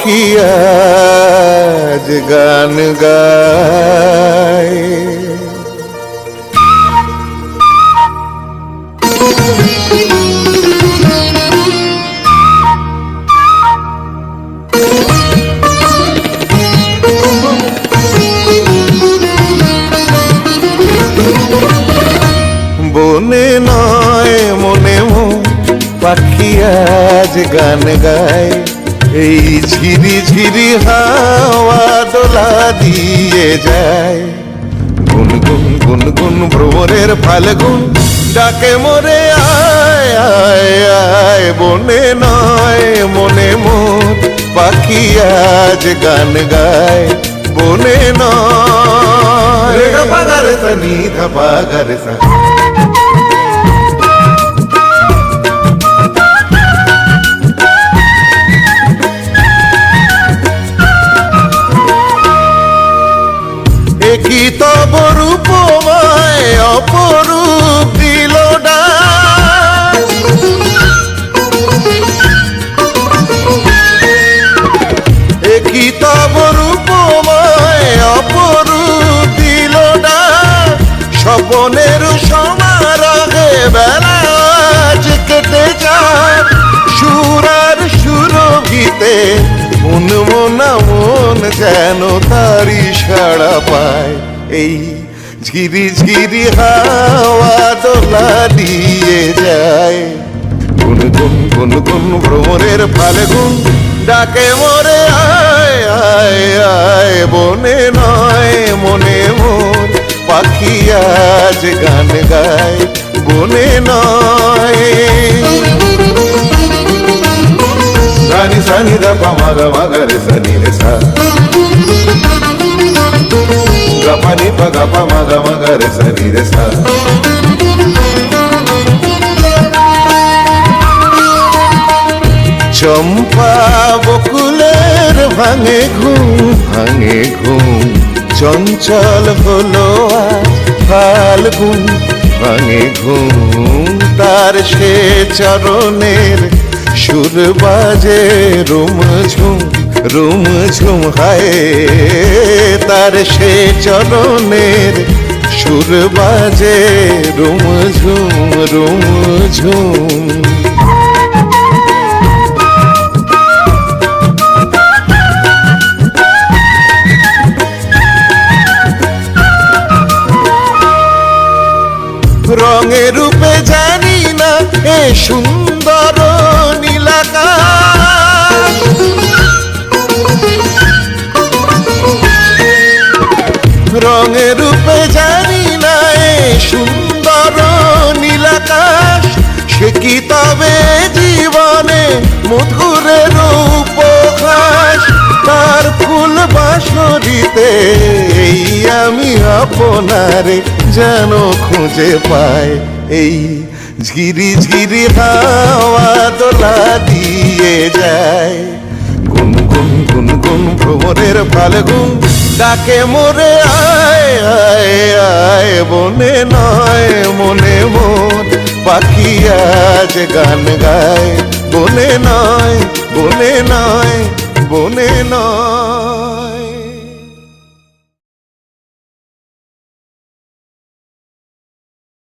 পাখি গান গায়। বনে নয় মনে মন পাখি গান গায়। এই ঝিরি ঝিরি হাওয়া দোলা দিয়ে যায়। গুনগুন গুনগুন ভ্রমরের ফাল্গুন ডাকে মরে, আয় আয় আয়, বনে নয়, মনে মন, পাখি আজ গান গায়, বনে নয়। রে গা পা গা রে সা নি ধা পা সা। মন মনা মন যেন তারি সাড়া পায়। এই ঝিরি ঝিরি হাওয়া দোলা দিয়ে যায়। গুন গুন গুন গুন ভ্রমরের ফাল্গুন ডাকে মরে, আয় আয় আয়, বনে নয়, মনে মোর পাখি আজ গান গায়, বনে নয়। পা গা পা মা গা মা গা রে সানি রে সা চম্পা বকুলের ভাঙে ঘুম ভাঙে ঘুম। চঞ্চল হলো ফাল্গুন, ভাঙে ঘুম। তার সে চরণের সুর বাজে, রুম ঝুম রুম ঝুম হায়। তার সে চরণের সুর বাজে, রুম ঝুম রুম ঝুম। রঙে রূপে জানি না এ সুন্দর রঙে রূপে জানি না সুন্দর নীলাকাশ। সে কি তবে জীবনে মধুরের উপহাস তার ফুল বাসরিতে এই আমি আপনারে যেন খুঁজে পাই। এই ঝিরি ঝিরি হাওয়া দোলা দিয়ে যায়। গুন গুন গুন গুন ভ্রমরের ফাল্গুন ডাকে মোরে, আয় আয় আয় বনে নয়, মনে মন। পাখি আজ গান গায় বনে নয় বনে নয় বনে নয়।